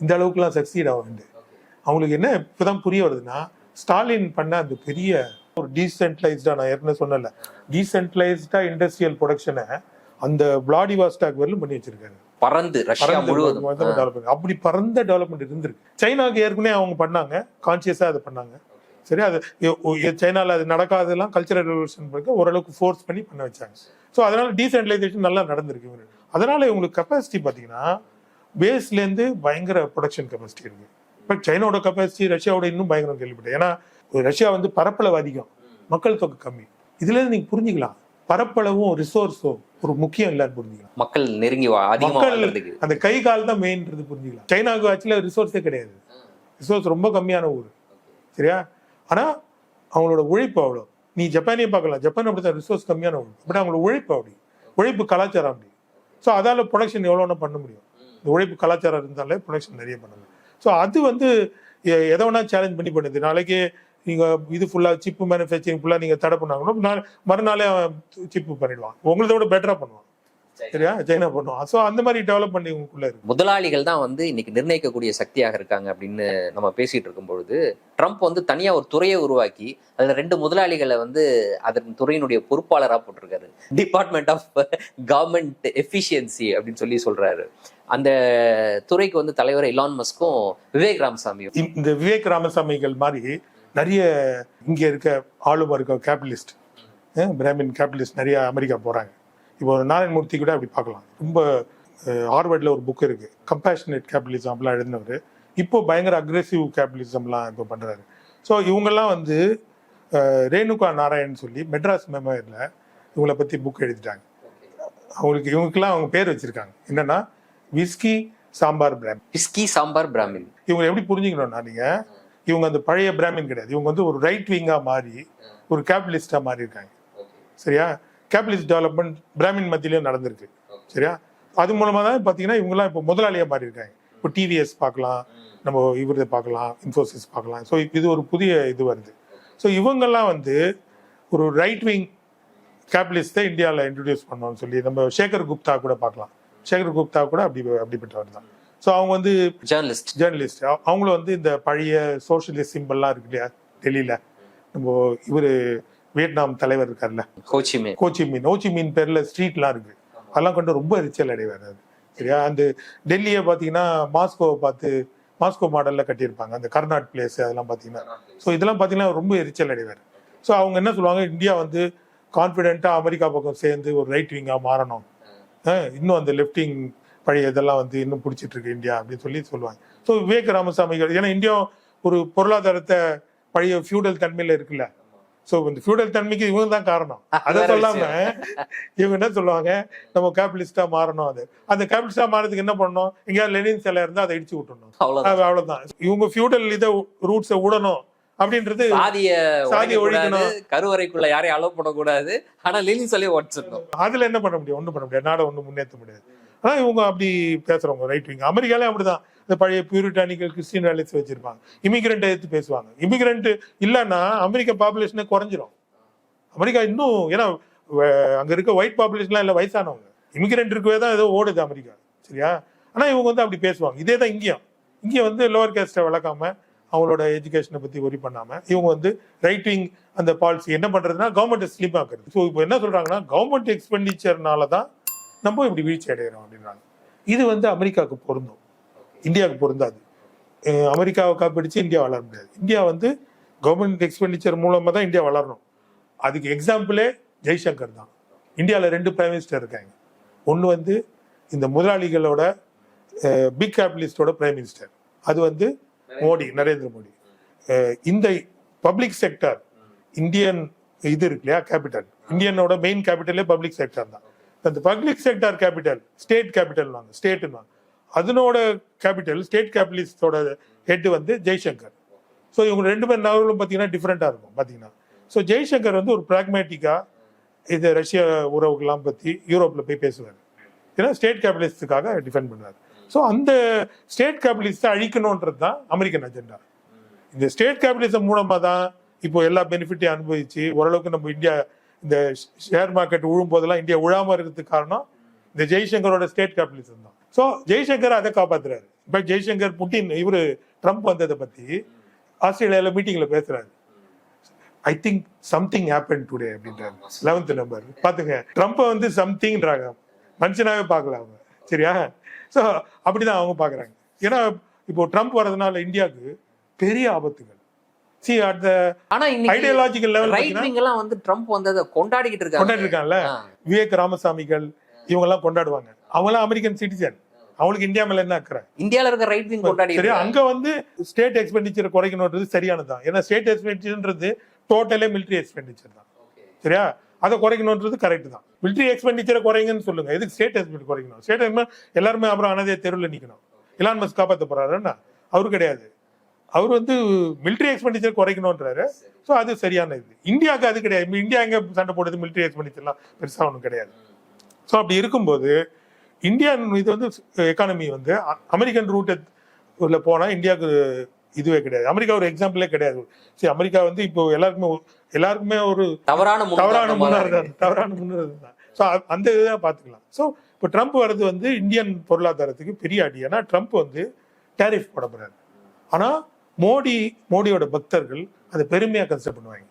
இந்த அளவுக்குலாம் சக்சீட் ஆகுது அவங்களுக்கு என்ன இப்பதான் புரிய வருதுன்னா ஸ்டாலின் பண்ண அந்த பெரிய ஒரு டீசென்ட்ரலைஸ்டா நான் ஏற்கனவே சொன்னல டீசென்ட்ரலைஸ்டா இண்டஸ்ட்ரியல் ப்ரொடக்ஷனை அந்த விளாடிவாஸ்டாக் வரலும் பண்ணி வச்சிருக்காரு. பறந்து ரஷ்யா முழுவதும். development. அப்படி பரந்த டெவலப்மெண்ட் இருந்திருக்கு. சைனாக்கு ஏற்கனவே அவங்க பண்ணாங்க. கான்சியஸா அதை பண்ணாங்க. சரி அது சைனால அது நடக்காதெல்லாம் கல்ச்சரல் ரெவல்யூஷன் பிறகு ஓரளவுக்கு ஃபோர்ஸ் பண்ணி பண்ண வச்சாங்க. ஸோ அதனால டீசென்ட்ரலைசேஷன் நல்லா நடந்திருக்கு இவங்களுக்கு. அதனால இவங்களுக்கு கெப்பாசிட்டி பார்த்தீங்கன்னா பேஸ்ல இருந்து பயங்கர ப்ரொடக்ஷன் கெப்பாசிட்டி இருக்கு. பட் சைனாவோட கெப்பாசிட்டி ரஷ்யாவோட இன்னும் பயங்கரம் கேள்விப்பட்டேன். ஏன்னா ரஷ்யா வந்து பரப்பளவு அதிகம். மக்கள் தொகை கம்மி. இதுல இருந்து நீங்க புரிஞ்சுக்கலாம். பரப்பளவும் ரிசோர்ஸும் ஒரு முக்கியம் இல்லைன்னு புரிஞ்சுக்கலாம். மக்கள் நெருங்கி மக்கள் அந்த கை கால் தான் மெயின்றது புரிஞ்சுக்கலாம். சைனாவுக்கு ஆக்சுவலாக ரிசோர்ஸே கிடையாது. ரிசோர்ஸ் ரொம்ப கம்மியான ஊர். சரியா? ஆனா அவங்களோட உழைப்பு அவ்வளோ நீ ஜப்பானியே பார்க்கலாம். ஜப்பான் அப்படித்தான் ரிசோர்ஸ் கம்மியான ஊர். பட் அவங்களோட உழைப்பு அப்படி. உழைப்பு கலாச்சாரம் அப்படி. ஸோ அதால ப்ரொடக்ஷன் எவ்வளோ பண்ண முடியும். இந்த உழைப்பு கலாச்சாரம் இருந்தாலே ப்ரொடக்ஷன் நிறைய பண்ண முடியும். ஸோ அது வந்து எதை வேணா சேலஞ்ச் பண்ணி பண்ணுது. நாளைக்கு நீங்க இது ஃபுல்லா சிப்பு மேனுஃபேக்சரிங் ஃபுல்லா நீங்க தடை பண்ணாங்கன்னா நாளை- மறுநாளே சிப்பு பண்ணிடுவான். உங்களத விட பெட்டரா பண்ணுவான். சரியா? சைனா பண்ணுவான். ஸோ அந்த மாதிரி டெவலப் பண்ணி உங்களுக்குள்ள இருக்கு. முதலாளிகள் தான் வந்து இன்னைக்கு நிர்ணயிக்கக்கூடிய சக்தியாக இருக்காங்க அப்படின்னு நம்ம பேசிட்டு இருக்கும் பொழுது ட்ரம்ப் வந்து தனியா ஒரு துறையை உருவாக்கி அதுல ரெண்டு முதலாளிகளை வந்து அதன் துறையினுடைய பொறுப்பாளராக போட்டிருக்காரு. டிபார்ட்மெண்ட் ஆஃப் கவர்மெண்ட் எஃபிஷியன்சி அப்படின்னு சொல்லி சொல்றாரு. அந்த துறைக்கு வந்து தலைவர் இலான் மஸ்கும் விவேக் ராமசாமியும் இந்த விவேக் ராமசாமிகள் மாதிரி நிறைய இங்க இருக்க ஆளுமா இருக்க கேபிட்டலிஸ்ட் பிராமின் கேபிட்டலிஸ்ட் நிறைய அமெரிக்கா போறாங்க. இப்போ நாராயணமூர்த்தி கூட அப்படி பார்க்கலாம். ரொம்ப ஹார்வர்ட்ல ஒரு புக் இருக்கு. கம்பேஷனேட் கேபிட்டலிசம் அப்படிலாம் எழுதினவர். இப்போ பயங்கர அக்ரெசிவ் கேபிட்டலிசம்லாம் இப்போ பண்றாரு. ஸோ இவங்கெல்லாம் வந்து ரேணுகா நாராயண் சொல்லி மெட்ராஸ் மெமோயர்ல இவங்கள பத்தி புக் எழுதிட்டாங்க. அவங்களுக்கு இவங்களுக்கெல்லாம் அவங்க பேர் வச்சிருக்காங்க. என்னன்னா விஸ்கி சாம்பார் பிராம் பிஸ்கி சாம்பார் பிராமின் இவங்க எப்படி புரிஞ்சுக்கணும்னா நீங்க இவங்க அந்த பழைய பிராமின் கிடையாது. இவங்க வந்து ஒரு ரைட் விங்கா மாறி ஒரு கேபிட்டலிஸ்டா மாறி இருக்காங்க சரியா? கேபிட்டலிஸ்ட் டெவலப்மெண்ட் பிராமின் மத்தியிலயும் நடந்திருக்கு. சரியா? அது மூலமா தான் பாத்தீங்கன்னா இவங்கெல்லாம் இப்போ முதலாளியா மாறி இருக்காங்க இப்போ டிவிஎஸ் பார்க்கலாம் நம்ம இவரது பார்க்கலாம் இன்ஃபோசிஸ் பார்க்கலாம். ஸோ இது ஒரு புதிய இது வருது. ஸோ இவங்கெல்லாம் வந்து ஒரு ரைட் விங் கேபிட்டலிஸ்ட்டை இந்தியாவில் இன்ட்ரடியூஸ் பண்ணோம்னு சொல்லி நம்ம சேகர் குப்தா கூட பார்க்கலாம். சேகர் குப்தா கூட அப்படி அப்படிப்பட்டவர் தான். ஸோ அவங்க வந்து ஜேர்னலிஸ்ட் ஜேர்னலிஸ்ட் அவங்களும் வந்து இந்த பழைய சோஷியலிஸ்ட் சிம்பிள்லாம் இருக்கு இல்லையா? டெல்லியில. நம்ம இவர் வியட்நாம் தலைவர் இருக்கார்ல. ஹோச்சிமே கோச்சி மீன் ஓச்சி மீன் பேர்ல ஸ்ட்ரீட்லாம் இருக்கு. அதெல்லாம் கொண்டு ரொம்ப எரிச்சல் அடைவார் அது சரியா? அந்த டெல்லியை பார்த்தீங்கன்னா மாஸ்கோவை பார்த்து மாஸ்கோ மாடல்ல கட்டியிருப்பாங்க. அந்த கர்நாட் பிளேஸ் அதெல்லாம் பார்த்தீங்கன்னா ஸோ இதெல்லாம் பார்த்தீங்கன்னா ரொம்ப எரிச்சல் அடைவார். ஸோ அவங்க என்ன சொல்லுவாங்க? இந்தியா வந்து கான்ஃபிடென்ட்டா அமெரிக்கா பக்கம் சேர்ந்து ஒரு ரைட் விங்கா மாறணும். இன்னும் அந்த லெஃப்டிங் பழைய இதெல்லாம் வந்து இன்னும் பிடிச்சிட்டு இருக்கு இந்தியா அப்படின்னு சொல்லி சொல்லுவாங்க. ஸோ விவேக் ராமசாமிகள் ஏன்னா இந்தியா ஒரு பொருளாதாரத்தை பழைய ஃபியூடல் தன்மையில இருக்குல்ல. ஸோ இந்த ஃபியூடல் தன்மைக்கு இவங்க தான் காரணம். அதை சொல்லாம இவங்க என்ன சொல்லுவாங்க? நம்ம கேபிட்டலிஸ்டா மாறணும் அது. அந்த கேபிட்டலிஸ்டா மாறதுக்கு என்ன பண்ணணும்? எங்கேயாவது லெனின் சிலை இருந்தா அதை இடிச்சு விட்டுணும் அவ்வளவுதான். இவங்க ஃபியூடல் இதை ரூட்ஸை விடணும் அப்படின்றது சாதிய சாதியை ஒழிக்கணும். கருவறைக்குள்ள யாரையும் அலோவ் பண்ணக்கூடாது. ஆனா லெனின் சொல்லி உடச்சிடணும் அதுல என்ன பண்ண முடியும்? ஒண்ணும் பண்ண முடியாது. நாடை ஒண்ணும் முன்னேற்ற முடியாது. ஆனால் இவங்க அப்படி பேசுகிறவங்க ரைட் விங் அமெரிக்காலே அப்படிதான். இந்த பழைய பியூரிட்டானிக்கல் கிறிஸ்டின் வேலைஸ் வச்சிருப்பாங்க. இமிகிரண்ட்டை எடுத்து பேசுவாங்க. இமிகிரண்ட் இல்லைன்னா அமெரிக்க பாப்புலேஷனே குறைஞ்சிரும். அமெரிக்கா இன்னும் ஏன்னா வ- இருக்க ஒயிட் பாப்புலேஷன்லாம் இல்லை வயசானவங்க. இமிகிரண்ட் இருக்கவே தான் ஏதோ ஓடுது அமெரிக்கா. சரியா? ஆனால் இவங்க வந்து அப்படி பேசுவாங்க. இதே தான் இங்கேயும். இங்கே வந்து லோவர் கேஸ்ட்டை வளர்க்காம அவங்களோட எஜுகேஷனை பற்றி ஒரி பண்ணாமல் இவங்க வந்து ரைட்டிங் அந்த பாலிசி என்ன பண்ணுறதுன்னா கவர்மெண்ட்டை ஸ்லீப் ஆக்குறது. ஸோ இப்போ என்ன சொல்கிறாங்கன்னா கவர்மெண்ட் எக்ஸ்பெண்டிச்சர்னால தான் நம்ம இப்படி வீழ்ச்சி அடைகிறோம் அப்படின்றாங்க. இது வந்து அமெரிக்காவுக்கு பொருந்தும். இந்தியாவுக்கு பொருந்தாது. அமெரிக்காவை காப்பிடிச்சு இந்தியா வளர முடியாது. இந்தியா வந்து கவர்மெண்ட் எக்ஸ்பெண்டிச்சர் மூலமாக தான் இந்தியா வளரணும். அதுக்கு எக்ஸாம்பிளே ஜெய்சங்கர் தான். இந்தியாவில் ரெண்டு பிரைம் மினிஸ்டர் இருக்காங்க. ஒன்று வந்து இந்த முதலாளிகளோட பிக் கேபிட்டலிஸ்டோட பிரைம் மினிஸ்டர் அது வந்து மோடி நரேந்திர மோடி. இந்த பப்ளிக் செக்டர் இந்தியன் இது இருக்கு இல்லையா கேபிட்டல் இந்தியனோட மெயின் கேபிட்டலே பப்ளிக் செக்டர் தான். அந்த public sector capital state capital வாங்க ஸ்டேட்டுன்னு அதனோட கேபிட்டல் ஸ்டேட் கேபிட்டலிஸ்டோட ஹெட் வந்து ஜெய்சங்கர். ஸோ இவங்க ரெண்டு பேர் நகர்களும் பார்த்தீங்கன்னா டிஃப்ரெண்ட்டாக இருக்கும் பார்த்தீங்கன்னா ஸோ ஜெய்சங்கர் வந்து ஒரு ப்ராக்மேட்டிக்காக இது ரஷ்ய உறவுகள்லாம் பற்றி யூரோப்பில் போய் பேசுவார். ஏன்னா ஸ்டேட் கேபிட்டலிஸ்டுக்காக டிஃபெண்ட் பண்ணுவார். ஸோ அந்த ஸ்டேட் கேபிட்டலிஸ்ட்டை அழிக்கணுன்றது தான் அமெரிக்கன் அஜெண்டா இந்த ஸ்டேட் கேபிட்டலிசம் மூலமாக தான் இப்போ எல்லா பெனிஃபிட்டையும் அனுபவிச்சு ஓரளவுக்கு நம்ம இந்தியா இந்த ஷேர் மார்க்கெட் விழும் போதெல்லாம் இந்தியா விழாம இருக்கிறதுக்கு காரணம் இந்த ஜெய்சங்கரோட ஸ்டேட் கேபிட்டலிசம் தான். ஸோ ஜெய்சங்கர் அதை காப்பாத்துறாரு. இப்போ ஜெய்சங்கர் புட்டின் இவரு ட்ரம்ப் வந்ததை பத்தி ஆஸ்திரேலியாவில் மீட்டிங்ல பேசுறாரு. I think something happen today அப்படின்றாரு. லெவன்த் நம்பர் பாத்துங்க ட்ரம்ப்பை வந்து சம்திங்ன்றாங்க மனுஷனாவே பார்க்கல அவங்க. சரியா? ஸோ அப்படிதான் அவங்க பார்க்கறாங்க. ஏன்னா இப்போ ட்ரம்ப் வர்றதுனால இந்தியாவுக்கு பெரிய ஆபத்துகள். சி அட் த ஆனா ஐடியாலஜிக்கல் லெவல் ரைட் எல்லாம் வந்து ட்ரம்ப் வந்ததை கொண்டாடிக்கிட்டு கொண்டாடி இருக்காங்க. இருக்காங்கல்ல ஆ. விவேக் ராமசாமிகள் இவங்க எல்லாம் கொண்டாடுவாங்க. அவங்களாம் அமெரிக்கன் சிட்டிசன் அவங்களுக்கு இந்தியா மேல என்ன அக்கறை? இந்தியால இருக்க ரைட் விங் கொண்டாடி. அங்க வந்து ஸ்டேட் எக்ஸ்பெண்டிச்சர் குறைக்கணுன்றது சரியானதுதான் ஏன்னா ஸ்டேட் எக்ஸ்பெண்டிச்சர்ன்றது டோட்டலே military எக்ஸ்பெண்டிச்சர் தான். சரியா? அதை குறைக்கணுன்றது கரெக்ட் தான். military எக்ஸ்பெண்டிச்சரை குறைங்கன்னு சொல்லுங்க. எதுக்கு ஸ்டேட் எக்ஸ்பெண்ட் குறைக்கணும்? ஸ்டேட் எல்லாருமே அப்புறம் அனதே தெருவில் நிக்கணும். இலான் மஸ்க் காப்பாற்ற போறாருன்னா அவரு கிடையாது. அவர் வந்து military எக்ஸ்பெண்டிச்சர் குறைக்கணுன்றாரு ஸோ அது சரியான இது. இந்தியாவுக்கு அது கிடையாது. இந்தியா எங்க சண்டை போடுது? military எக்ஸ்பெண்டிச்சர்லாம் பெருசா ஒன்றும் கிடையாது. ஸோ அப்படி இருக்கும்போது இந்தியன் இது வந்து எக்கானமி வந்து அமெரிக்கன் ரூட் உள்ள போனா இந்தியாவுக்கு இதுவே கிடையாது. அமெரிக்கா ஒரு எக்ஸாம்பிளே கிடையாது. சரி அமெரிக்கா வந்து இப்போ எல்லாருக்குமே எல்லாருக்குமே ஒரு தவறான தவறான இருக்கு. தவறான தான். ஸோ அந்த இதை பார்த்துக்கலாம். ஸோ இப்போ ட்ரம்ப் வர்றது வந்து இந்தியன் பொருளாதாரத்துக்கு பெரிய அடி. ஏன்னா ட்ரம்ப் வந்து டேரிஃப் போட போறாரு. ஆனா மோடி மோடியோட பக்தர்கள் அதை பெருமையா கன்சிடர் பண்ணுவாங்க.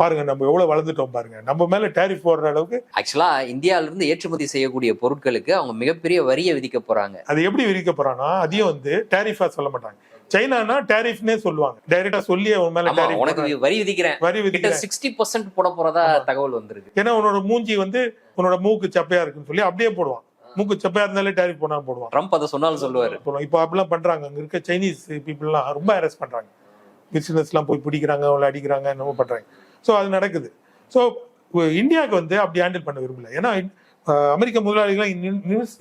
பாருங்க நம்ம எவ்வளவு வளர்ந்துட்டோம் பாருங்க. நம்ம மேல டேரிஃப் போடுற அளவுக்கு ஆக்சுவலா இந்தியால இருந்து ஏற்றுமதி செய்யக்கூடிய பொருட்களுக்கு அவங்க மிகப்பெரிய வரியை விதிக்க போறாங்க. அது எப்படி விரிக்க போறான்னா அதையும் வந்து டேரிஃபா சொல்ல மாட்டாங்க. சைனானா டேரிஃப்னே சொல்லுவாங்க. டைரக்டா சொல்லி அவன் மேல டேரிஃப் உனக்கு வரி விதிக்கிறேன். வரி விதிக்கிறேன். சிக்ஸ்டி பர்சன்ட் போட போறதா தகவல் வந்திருக்கு. ஏன்னா உன்னோட மூஞ்சி வந்து உன்னோட மூக்கு சப்பையா இருக்குன்னு சொல்லி அப்படியே போடுவான். மூக்கு சப்பையா இருந்தாலே டேரிஃப் போனா போடுவான். ட்ரம்ப் அதை சொன்னாலும் சொல்லுவாரு. இப்போ அப்படிலாம் பண்றாங்க. அங்க இருக்க சைனீஸ் பீப்புள்லாம் ரொம்ப அரெஸ்ட் பண்றாங்க. பிசினஸ் எல்லாம் போய் பிடிக்கிறாங்க அவங்கள அடிக்கிறாங்க என்னமோ பண்றாங்க. ஸோ அது நடக்குது. ஸோ இந்தியாவுக்கு வந்து அப்படி ஹேண்டில் பண்ண விரும்பல. ஏன்னா அமெரிக்க முதலாளிகள்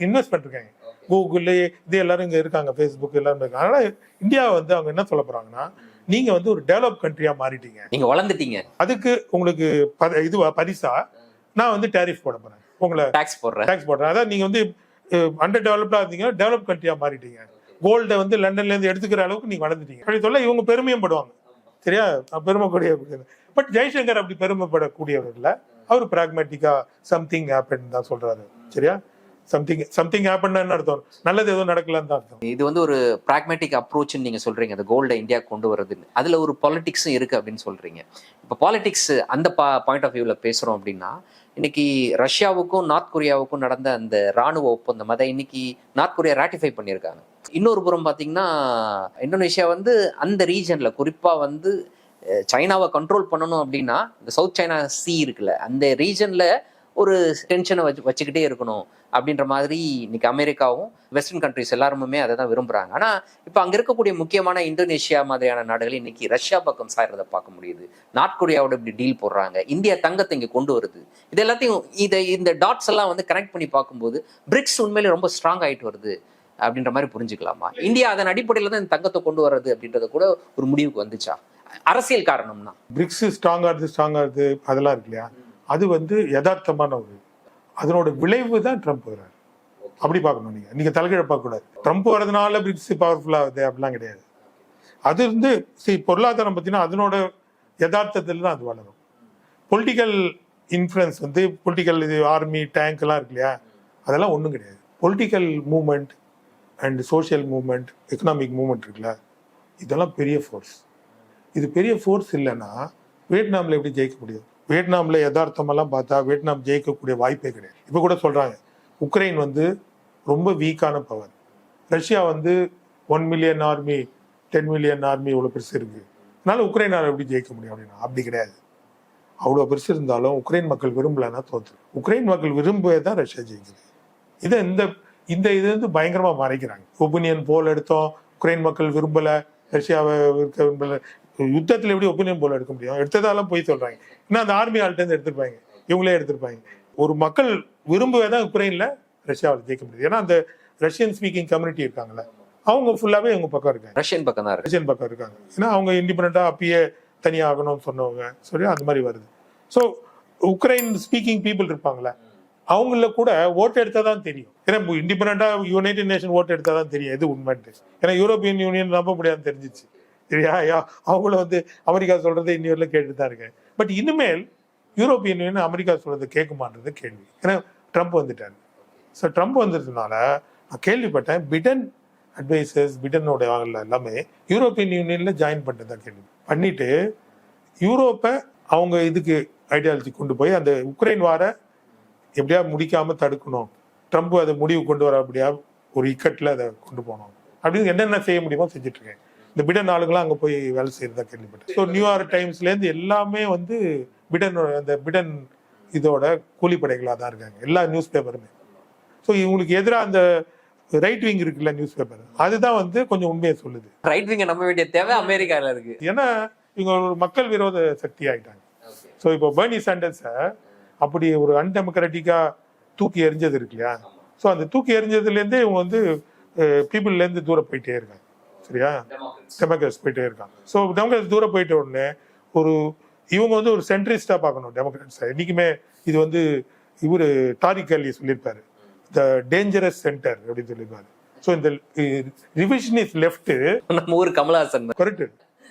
இன்வெஸ்ட் பண்ணிருக்காங்க. கூகுள் இது எல்லாரும் இங்க இருக்காங்க. ஃபேஸ்புக் எல்லாரும் இருக்காங்க. அதனால இந்தியாவை வந்து அவங்க என்ன சொல்ல போறாங்கன்னா நீங்க வந்து ஒரு டெவலப் கண்ட்ரியா மாறிட்டீங்க. நீங்க வளர்ந்துட்டீங்க. அதுக்கு உங்களுக்கு இதுவா பரிசா நான் வந்து டேரிஃப் போட போறேன். உங்களை டாக்ஸ் போடுறேன். டாக்ஸ் போடுறேன். அதான் நீங்க வந்து அண்டர் டெவலப்டா இருந்தீங்கன்னா டெவலப் கண்ட்ரியா மாறிட்டீங்க. கோல்டை வந்து லண்டன்ல இருந்து எடுத்துக்கிற அளவுக்கு நீங்க வளர்ந்துட்டீங்க. அப்படி சொல்ல இவங்க பெருமையும் படுவாங்க சரியா பெருமைக்கூடிய பட் ஜெய்சங்கர் அப்படி பெருமைப்படக்கூடியவர் இல்ல. அவர் பிராக்மேட்டிக்கா சம்திங் ஹேப்பன் தான் சொல்றாரு. சரியா? சம்திங் சம்திங் ஹேப்பன் அர்த்தம். நல்லது எதுவும் நடக்கலன்னு தான் அர்த்தம். இது வந்து ஒரு பிராக்மேட்டிக் அப்ரோச் நீங்க சொல்றீங்க. அந்த கோல்டை இந்தியா கொண்டு வரதுன்னு அதுல ஒரு பாலிடிக்ஸும் இருக்கு அப்படின்னு சொல்றீங்க. இப்போ பாலிடிக்ஸ் அந்த பா பாயிண்ட் ஆஃப் வியூவில் பேசுகிறோம் அப்படின்னா இன்னைக்கு ரஷ்யாவுக்கும் நார்த் கொரியாவுக்கும் நடந்த அந்த ராணுவ ஒப்பந்தம் அதை இன்னைக்கு நார்த் கொரியா ராட்டிஃபை பண்ணியிருக்காங்க. இன்னொரு புறம் பார்த்தீங்கன்னா இந்தோனேஷியா வந்து அந்த ரீஜனில் குறிப்பாக வந்து சைனாவை கண்ட்ரோல் பண்ணணும் அப்படின்னா இந்த சவுத் சைனா சி இருக்குல்ல அந்த ரீஜனில் ஒரு டென்ஷனை வச்சு வச்சுக்கிட்டே இருக்கணும் அப்படின்ற மாதிரி இன்னைக்கு அமெரிக்காவும் வெஸ்டர்ன் கண்ட்ரிஸ் எல்லாருமே அதை தான் விரும்புகிறாங்க ஆனால் இப்போ அங்கே இருக்கக்கூடிய முக்கியமான இந்தோனேஷியா மாதிரியான நாடுகள் இன்னைக்கு ரஷ்யா பக்கம் சாயறதை பார்க்க முடியுது. நார்த் கொரியாவோட இப்படி டீல் போடுறாங்க. இந்தியா தங்கத்தை இங்கே கொண்டு வருது. இது எல்லாத்தையும் இதை இந்த டாட்ஸ் எல்லாம் வந்து கனெக்ட் பண்ணி பார்க்கும்போது பிரிக்ஸ் உண்மையிலே ரொம்ப ஸ்ட்ராங் ஆயிட்டு வருது அப்படின்ற மாதிரி புரிஞ்சுக்கலாமா? இந்தியா அதன் அடிப்படையில் தான் இந்த தங்கத்தை கொண்டு வர்றது அப்படின்றத கூட ஒரு முடிவுக்கு வந்துச்சா? அரசியல் காரணம்னா? பிரிக்ஸ் ஸ்ட்ராங் ஆகுது ஸ்ட்ராங் ஆகுது அதெல்லாம் இருக்கு இல்லையா? அது வந்து யதார்த்தமான ஒரு அதனோட விளைவு தான் ட்ரம்ப் வர்றாரு. அப்படி பார்க்கணும் நீங்க. நீங்க தலைகீழ பார்க்க கூடாது. ட்ரம்ப் வரதுனால பிரிக்ஸ் பவர்ஃபுல் ஆகுது அப்படிலாம் கிடையாது. அது வந்து சரி பொருளாதாரம் பார்த்தீங்கன்னா அதனோட யதார்த்தத்தில் தான் அது வளரும். பொலிட்டிக்கல் இன்ஃப்ளூயன்ஸ் வந்து பொலிட்டிக்கல் இது ஆர்மி டேங்க் எல்லாம் இருக்கு இல்லையா? அதெல்லாம் ஒன்றும் கிடையாது. Political movement and social movement economic movement இருக்குல்ல? இதெல்லாம் பெரிய ஃபோர்ஸ் இது பெரிய ஃபோர்ஸ் இல்லைன்னா வியட்நாமில் எப்படி ஜெயிக்க முடியும்? வியட்நாமில் யதார்த்தமெல்லாம் பார்த்தா வியட்நாம் ஜெயிக்கக்கூடிய வாய்ப்பே கிடையாது. இப்போ கூட சொல்கிறாங்க உக்ரைன் வந்து ரொம்ப வீக்கான பவர். ரஷ்யா வந்து one million army ten million army இவ்வளோ பெருசு இருக்குது அதனால உக்ரைனால் எப்படி ஜெயிக்க முடியும் அப்படின்னா அப்படி கிடையாது. அவ்வளோ பெருசு இருந்தாலும் உக்ரைன் மக்கள் விரும்பலைன்னா தோற்று உக்ரைன் மக்கள் விரும்பவே தான் ரஷ்யா ஜெயிக்குது. இதை இந்த இந்த இது வந்து பயங்கரமாக மறைக்கிறாங்க. ஒப்பீனியன் போல் எடுத்தோம். உக்ரைன் மக்கள் விரும்பலை. ரஷ்யாவை இருக்க விரும்பல. யுத்தத்தில் எப்படி ஒப்பீனியன் போல் எடுக்க முடியும்? எடுத்ததாலும் போய் சொல்றாங்க. இன்னும் அந்த ஆர்மி ஆள்கிட்ட இருந்து எடுத்திருப்பாங்க. இவங்களே எடுத்திருப்பாங்க. ஒரு மக்கள் விரும்பவே தான் உக்ரைன்ல ரஷ்யாவில் ஜெயிக்க முடியுது. ஏன்னா அந்த ரஷ்யன் ஸ்பீக்கிங் கம்யூனிட்டி இருக்காங்கல்ல அவங்க ஃபுல்லாவே இவங்க பக்கம் இருக்காங்க. ரஷ்யன் பக்கம் தான் ரஷ்யன் பக்கம் இருக்காங்க. ஏன்னா அவங்க இண்டிபெண்டா அப்பயே தனியாக ஆகணும்னு சொன்னவங்க. சொல்லி அந்த மாதிரி வருது. ஸோ உக்ரைன் ஸ்பீக்கிங் பீப்புள் இருப்பாங்களே அவங்கள கூட ஓட்டு எடுத்தா தான் தெரியும். ஏன்னா இண்டிபெண்டா யுனைடெட் நேஷன் ஓட்டு எடுத்தா தான் தெரியும். எது உண்மைன்ட்டு. ஏன்னா யூரோப்பியன் யூனியன் நம்ப முடியாதுன்னு தெரிஞ்சிச்சு. சரியா அவங்கள வந்து அமெரிக்கா சொல்றதை இன்னி வரல கேட்டுட்டு தான் இருக்கேன் பட் இனிமேல் யூரோப்பியன் யூனியன் அமெரிக்கா சொல்றதை கேட்குமான்றது கேள்வி. ஏன்னா ட்ரம்ப் வந்துட்டாரு. ஸோ ட்ரம்ப் வந்ததுனால நான் கேள்விப்பட்டேன். பிடன் அட்வைசர்ஸ் பிடனோட ஆளுங்க எல்லாமே யூரோப்பியன் யூனியனில் ஜாயின் பண்ணிட்டு தான் கேள்வி. பண்ணிட்டு யூரோப்பை அவங்க இதுக்கு ஐடியாலஜி கொண்டு போய் அந்த உக்ரைன் வார எப்படியா முடிக்காமல் தடுக்கணும்? ட்ரம்ப் அதை முடிவு கொண்டு வர அப்படியா? ஒரு இக்கட்டில் அதை கொண்டு போகணும். அப்படின்னு என்னென்ன செய்ய முடியுமோ செஞ்சுட்ருக்கேன் இந்த பிடன் ஆளுங்களாம் அங்கே போய் வேலை செய்யறதா கேள்விப்பட்டேன். ஸோ நியூயார்க் டைம்ஸ்லேருந்து எல்லாமே வந்து பிடன் அந்த பிடன் இதோட கூலிப்படைகளாக தான் இருக்காங்க. எல்லா நியூஸ் பேப்பருமே ஸோ இவங்களுக்கு எதிராக அந்த ரைட் விங் இருக்குல்ல நியூஸ் பேப்பர் அதுதான் வந்து கொஞ்சம் உண்மையை சொல்லுது. ரைட் விங்க நம்ப வேண்டிய தேவை அமெரிக்கால இருக்கு. ஏன்னா இவங்க ஒரு மக்கள் விரோத சக்தி ஆயிட்டாங்க. ஸோ இப்போ பேர்னி சாண்டர்ஸை அப்படி ஒரு அன்டெமோக்ராட்டிக்கா தூக்கி எறிஞ்சது இருக்கு இல்லையா? ஸோ அந்த தூக்கி எறிஞ்சதுலேருந்தே இவங்க வந்து பீப்புள்லேருந்து தூரம் போயிட்டே இருக்காங்க. சரியா? டெமோக்ராட்ஸ் போயிட்டே இருக்காங்க ஸோ டெமோக்ராட்ஸ் தூரம் போயிட்ட உடனே ஒரு இவங்க வந்து ஒரு சென்ட்ரிஸ்டா பார்க்கணும் டெமோக்ராட்ஸை என்னைக்குமே இது வந்து இவர் டாரிக் அலி சொல்லியிருப்பாரு. த டேஞ்சரஸ் சென்டர் அப்படின்னு சொல்லியிருப்பாரு. ஸோ இந்த ரிவிஷன் இஸ் லெஃப்ட் நம்ம ஊர் கமலஹாசன். கரெக்ட்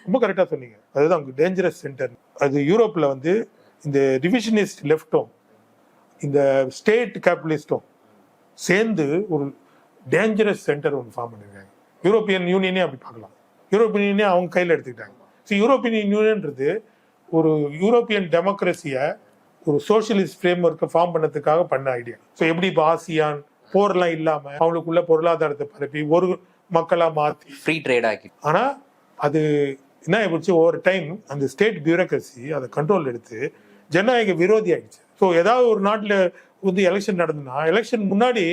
ரொம்ப கரெக்டாக சொன்னீங்க. அதுதான் டேஞ்சரஸ் சென்டர் அது யூரோப்பில் வந்து இந்த ரிவிஷனிஸ்ட் லெஃப்ட்டும் இந்த ஸ்டேட் கேபிட்டலிஸ்டும் சேர்ந்து ஒரு டேஞ்சரஸ் சென்டர் ஒன்று ஃபார்ம் பண்ணிருக்காங்க. யூரோப்பியன் யூனியனே அப்படி பார்க்கலாம். யூரோப்பியன் யூனியன் அவங்க கையில் எடுத்துக்கிட்டாங்க. ஸோ யூரோப்பியன் யூனியன்ன்றது ஒரு யூரோப்பியன் டெமோக்ரஸியை ஒரு சோஷியலிஸ்ட் ஃப்ரேம் ஒர்க்கை ஃபார்ம் பண்ணதுக்காக பண்ண ஐடியா ஸோ எப்படி இப்போ ஆசியான் போர்லாம் இல்லாமல் அவங்களுக்குள்ள பொருளாதாரத்தை பரப்பி ஒரு மக்களாக மாற்றி ஃப்ரீ ட்ரேட் ஆக்கி. ஆனா அது என்ன ஆயிடுச்சு ஒவ்வொரு டைம் அந்த ஸ்டேட் பியூரோக்ரஸி அதை கண்ட்ரோல் எடுத்து ஜனநாயக விரோதி ஆயிடுச்சு. ஸோ ஏதாவது ஒரு நாட்டில் வந்து எலெக்ஷன் நடந்துன்னா எலெக்ஷன் முன்னாடி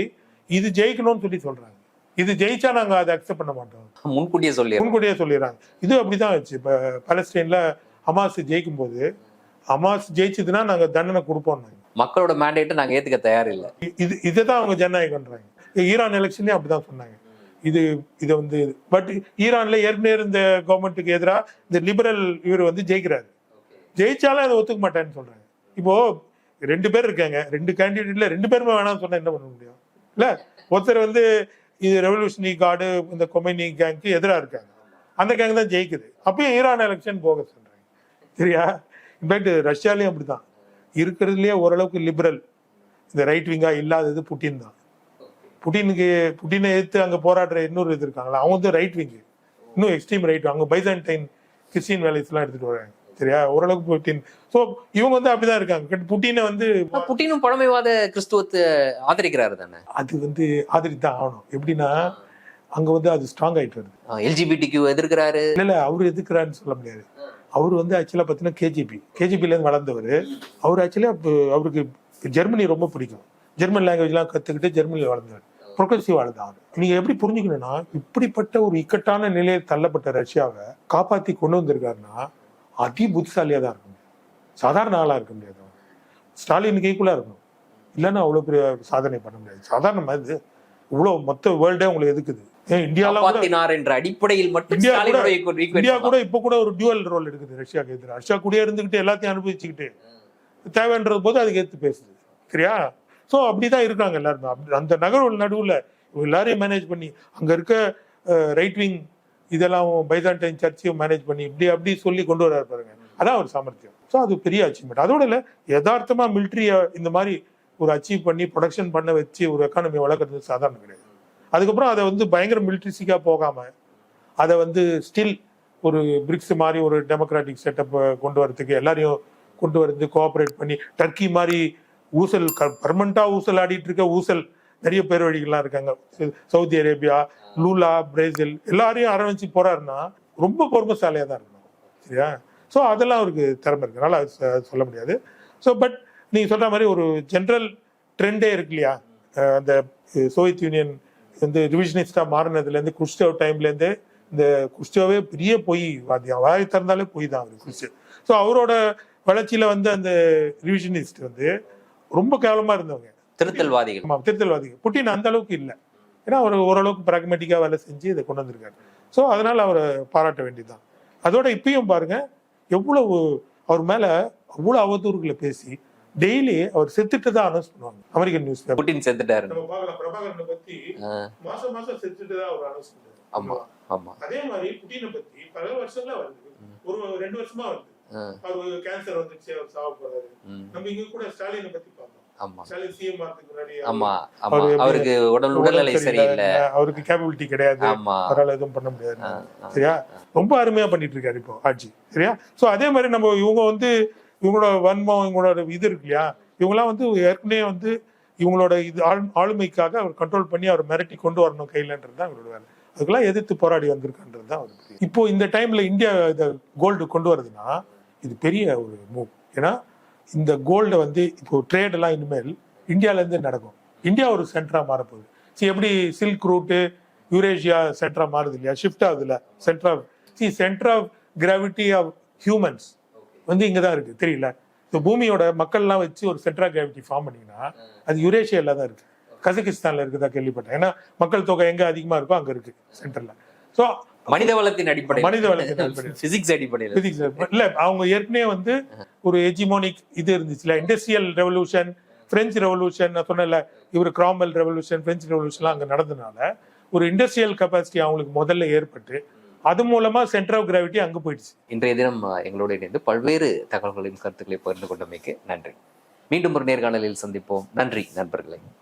இது ஜெயிக்கணும்னு சொல்லி சொல்றாங்க. இது ஜெயிச்சா நாங்க அதை அக்செப்ட் பண்ண மாட்டோம். முன்கூட்டியே சொல்லி முன்கூட்டியே சொல்லிடுறாங்க. இது அப்படிதான் ஆச்சு. இப்போ பலஸ்தீன்ல ஹமாஸ் ஜெயிக்கும் போது ஹமாஸ் ஜெயிச்சதுன்னா நாங்க தண்டனை கொடுப்போம் மக்களோட மேண்டேட்டை நாங்க ஏத்துக்க தயார் இல்ல இது இதை தான் அவங்க ஜனநாயகம்ன்றாங்க ஈரான் எலெக்ஷன்லயும் அப்படிதான் சொன்னாங்க. இது இதை வந்து பட் ஈரான்ல ஏற்கனவே இருந்த கவர்மெண்ட்டுக்கு எதிராக இந்த லிபரல் இவர் வந்து ஜெயிக்கிறாரு. ஜெயிச்சாலும் அதை ஒத்துக்க மாட்டேன்னு சொல்றாங்க. இப்போ ரெண்டு பேர் இருக்காங்க. ரெண்டு கேண்டிடேட்ல ரெண்டு பேருமே வேணாம்னு சொன்னா என்ன பண்ண முடியும்? இல்ல ஒருத்தர் வந்து இது ரெவல்யூஷனரி கார்டு இந்த கொமைனி கேங்க்கு எதிராக இருக்காங்க. அந்த கேங் தான் ஜெயிக்குது. அப்பயும் ஈரான் எலெக்ஷன் போக சொல்கிறாங்க சரியா? இன்ஃபேக்ட் ரஷ்யாலையும் அப்படிதான் இருக்கிறதுலையே ஓரளவுக்கு லிபரல் இந்த ரைட் விங்காக இல்லாதது புட்டின் தான். புட்டினுக்கு புட்டினை எதிர்த்து அங்கே போராடுற இன்னொரு இது இருக்காங்களா அவங்க வந்து ரைட் விங்கு இன்னும் எக்ஸ்ட்ரீம் ரைட் அவங்க பைசன்டைன் கிறிஸ்டின் வேலைஸ்லாம் எடுத்துகிட்டு வராங்க. சரியா ஓரளவுக்கு புட்டின் ஸோ இவங்க வந்து அப்படிதான் இருக்காங்க. புட்டினை வந்து புட்டினும் பழமைவாத கிறிஸ்துவத்தை ஆதரிக்கிறாரு தானே? அது வந்து ஆதரித்தான் ஆகணும். எப்படின்னா அங்க வந்து அது ஸ்ட்ராங் ஆயிட்டு வருது. எல்ஜிபிடி கியூ எதிர்க்கிறாரு. இல்ல இல்ல அவர் எதுக்குறாருன்னு சொல்ல முடியாது. அவர் வந்து ஆக்சுவலா பாத்தீங்கன்னா கேஜிபி கேஜிபில இருந்து வளர்ந்தவர். அவர் ஆக்சுவலா அவருக்கு ஜெர்மனி ரொம்ப பிடிக்கும். ஜெர்மன் லாங்குவேஜ்லாம் கத்துக்கிட்டு ஜெர்மனியில் வளர்ந்தவர். ப்ரொக்ரெசிவ் ஆளுதான் நீங்க எப்படி புரிஞ்சுக்கணும்னா இப்படிப்பட்ட ஒரு இக்கட்டான நிலையில் தள்ளப்பட்ட ரஷ்யாவை காப்பாத்தி கொண்டு வந்திருக்காருன்னா அதி புத்திசாலியா தான் இருக்க முடியும் சாதாரண ஆளா இருக்க முடியாது. ஸ்டாலினுக்கு ஈக்குவலா இருக்கணும். இல்லைன்னா அவ்வளவு பெரிய சாதனை பண்ண முடியாது. சாதாரணமா இது. இவ்வளவு மொத்த வேர்ல்டே உங்களுக்கு எதுக்குது? காப்பாத்தினார் என்ற அடிப்படையில் மட்டும் இந்தியா கூட- இப்ப கூட ஒரு டியூவல் ரோல் எடுக்குது ரஷ்யாக்கு எதிராக ரஷ்யா கூடயே இருந்துகிட்டு எல்லாத்தையும் அனுபவிச்சுக்கிட்டு தேவைன்றது போது அதுக்கு ஏத்து பேசுது. சரியா? சோ அப்படிதான் இருக்காங்க எல்லாருமே. அந்த நகர்வு நடுவுல எல்லாரையும் மேனேஜ் பண்ணி அங்க இருக்க ரைட் விங் இதெல்லாம் பைசாண்டைன் சர்ச்சையும் மேனேஜ் பண்ணி இப்படி அப்படி சொல்லி கொண்டு வர பாருங்க. அதான் ஒரு சாமர்த்தியம். ஸோ அது பெரிய அச்சீவ்மெண்ட் அதோட இல்லை யதார்த்தமா மிலிட்ரியை இந்த மாதிரி ஒரு அச்சீவ் பண்ணி ப்ரொடக்ஷன் பண்ண வச்சு ஒரு எக்கானமி வளர்க்குறது சாதாரணம் கிடையாது. அதுக்கப்புறம் அதை வந்து பயங்கர மிலிட்ரிசிக்கா போகாம அதை வந்து ஸ்டில் ஒரு பிரிக்ஸ் மாதிரி ஒரு டெமோக்ராட்டிக் செட்டப்பை கொண்டு வரதுக்கு எல்லாரையும் கொண்டு வந்து கோஆப்ரேட் பண்ணி டர்க்கி மாதிரி ஊசல் பர்மனண்டா ஊசல் ஆடிட்டு இருக்க ஊசல் நிறைய பேர் வழிகள்லாம் இருக்காங்க. சவுதி அரேபியா லூலா பிரேசில் எல்லாரையும் அரவணைச்சு போறாருன்னா ரொம்ப பொறுமைசாலியா தான் இருக்கணும். சரியா? ஸோ அதெல்லாம் அவருக்கு திறமை இருக்கு. அதனால அது சொல்ல முடியாது. ஸோ பட் நீங்க சொல்ற மாதிரி ஒரு ஜென்ரல் ட்ரெண்டே இருக்கு இல்லையா? அந்த சோவியத் யூனியன் வந்து ரிவிஷனிஸ்டா மாறினதுலேருந்து குஷ்டவ் டைம்லேருந்து இந்த குஷ்டவே பெரிய பொய் வாத்தியம். வாய் திறந்தாலே பொய் தான் அவர் குஷ்டவ் ஸோ அவரோட வளர்ச்சியில் வந்து அந்த ரிவிஷனிஸ்ட் வந்து ரொம்ப கேவலமாக இருந்தவங்க. திருத்தல்வாதிகள். ஆமா திருத்தல்வாதிகள். புட்டின் அந்த அளவுக்கு இல்லை. ஏன்னா அவர் ஓரளவுக்கு பிராக்மெட்டிக்கா வேலை செஞ்சு இதை கொண்டு வந்திருக்காரு. ஸோ அதனால அவரை பாராட்ட வேண்டியதுதான். அதோட இப்பயும் பாருங்க எவ்வளவு அவர் மேல அவ்வளவு அவதூறுகளை பேசி டெய்லி அவர் செத்துட்டு தான் அனௌன்ஸ் பண்ணுவாங்க. அமெரிக்கன் நியூஸ் பேப்பர் புட்டின் செத்துட்டாரு. பிரபாகரனை பத்தி மாசம் மாசம் செத்துட்டு தான் அவர் அனௌன்ஸ் ஆமா பண்ணுவாங்க ஆமா. அதே மாதிரி புட்டினை பத்தி பல வருஷங்களா வருது. ஒரு ரெண்டு வருஷமா வருது. அவர் கேன்சர் வந்துச்சு அவர் சாவ போறாரு. நம்ம இங்க கூட ஸ்டாலினை பத்தி பார்த்தோம் ஆமா. ஆமா அவரு அவருக்கு உடல் உடல்நிலை சரியில்லை. அவருக்கு கேப்பபிலிட்டி கிடையாது. அவரால் எதுவும் பண்ண முடியாது. சரியா? ரொம்ப அருமையா பண்ணிட்டு இருக்காரு இப்போ ஆட்சி. சரியா? சோ அதே மாதிரி நம்ம இவங்க வந்து இவங்களோட வன்மம் இவங்களோட இது இருக்கு இல்லையா? இவங்கெல்லாம் வந்து ஏற்கனவே வந்து இவங்களோட இது ஆள் ஆளுமைக்காக அவர் கண்ட்ரோல் பண்ணி அவர் மிரட்டி கொண்டு வரணும் கையிலன்றது தான் அவரோட வேலை. அதுக்கெல்லாம் எதிர்த்து போராடி வந்திருக்கான்றது தான் அவருக்கு இப்போ இந்த டைம்ல இந்தியா இதை கோல்டு கொண்டு வருதுன்னா இது பெரிய ஒரு மூவ் ஏன்னா இந்த கோல்டு வந்து இப்போ ட்ரேடெல்லாம் இனிமேல் இந்தியாவிலேருந்து நடக்கும். இந்தியா ஒரு சென்டராக மாறப்போகுது. சி எப்படி சில்க் ரூட்டு யூரேஷியா சென்டராக மாறுது இல்லையா? ஷிஃப்ட் ஆகுதுல்ல? Centre of C centre of gravity of humans வந்து இங்கே தான் இருக்குது தெரியல இந்த பூமியோட மக்கள்லாம் வச்சு ஒரு சென்டர் ஆஃப் கிராவிட்டி ஃபார்ம் பண்ணிங்கன்னா அது யூரேஷியாவில் தான் இருக்குது கசகிஸ்தானில் இருக்குதா கேள்விப்பட்டேன். ஏன்னா மக்கள் தொகை எங்கே அதிகமாக இருக்கோ அங்கே இருக்குது சென்டரில் ஸோ மனித வளத்தின் அடிப்படையில். மனித வளத்தின் அடிப்படையில். பிசிக்ஸ் அடிப்படையில். பிசிக்ஸ் இல்ல அவங்க ஏற்கனவே வந்து ஒரு எஜிமோனிக் இது இருந்துச்சுல இண்டஸ்ட்ரியல் ரெவல்யூஷன் பிரெஞ்சு ரெவல்யூஷன் நான் சொன்னேன்ல இவர் கிராமல் ரெவல்யூஷன் பிரெஞ்சு ரெவல்யூஷன்லாம் அங்க நடந்தனால ஒரு இண்டஸ்ட்ரியல் கெப்பாசிட்டி அவங்களுக்கு முதல்ல ஏற்பட்டு அது மூலமா சென்டர் ஆஃப் கிராவிட்டி அங்க போயிடுச்சு. இன்றைய தினம் எங்களோடு இணைந்து பல்வேறு தகவல்களையும் கருத்துக்களை பகிர்ந்து கொண்டமைக்கு நன்றி. மீண்டும் ஒரு நேர்காணலில் சந்திப்போம். நன்றி நண்பர்களே.